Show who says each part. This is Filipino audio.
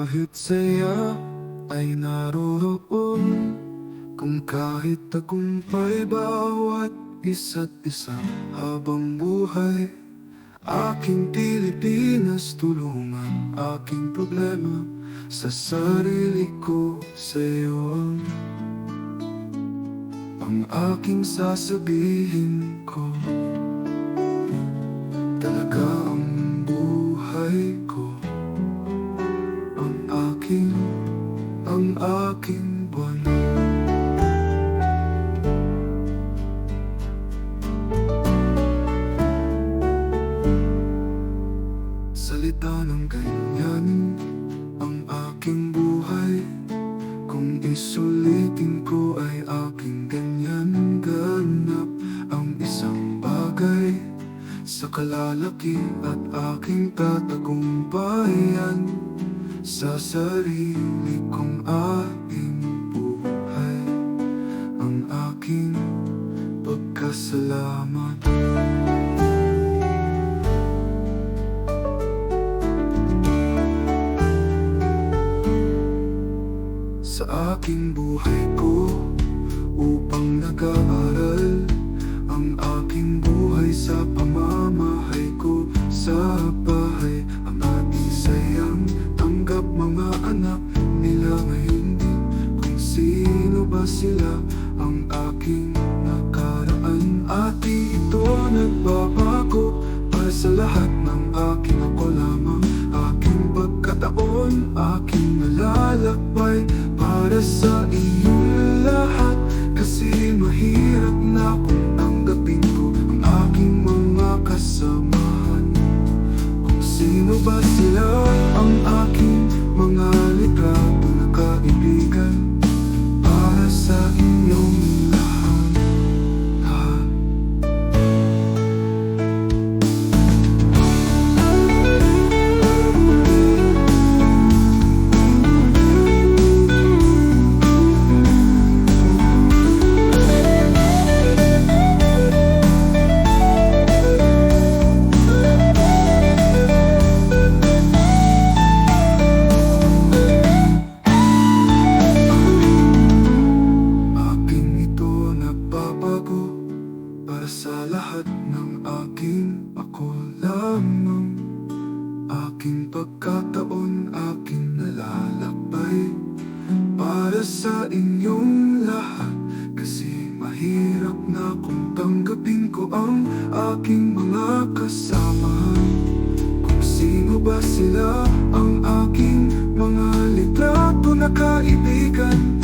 Speaker 1: kahit saya ay naroon Kung kahit tagumpay bawat isa't isa Habang buhay Aking Pilipinas tulungan Aking problema sa sarili ko sa'yo Ang aking sasabihin ko aking, ang aking buwan. Salita ng ganyan ang aking buhay. Kung isulitin ko ay aking ganyan ganap Ang isang bagay sa kalalaki at aking tatagumpayan Sa sarili kong aking buhay Ang aking pagkasalamat. Sa aking buhay ko upang nag-aaral sila. Ang aking nakaraan ati ito nagbabago. Para sa lahat ng aking ako lamang aking pagkataon aking nalalakbay. Para sa iyong lahat Kasi mahirap na kung sa lahat ng aking ako lamang. Aking pagkataon, aking nalalakbay Para sa inyong lahat. Kasi mahirap na kung tanggapin ko ang aking mga kasamahan Kung sino ba sila ang aking mga litrato na kaibigan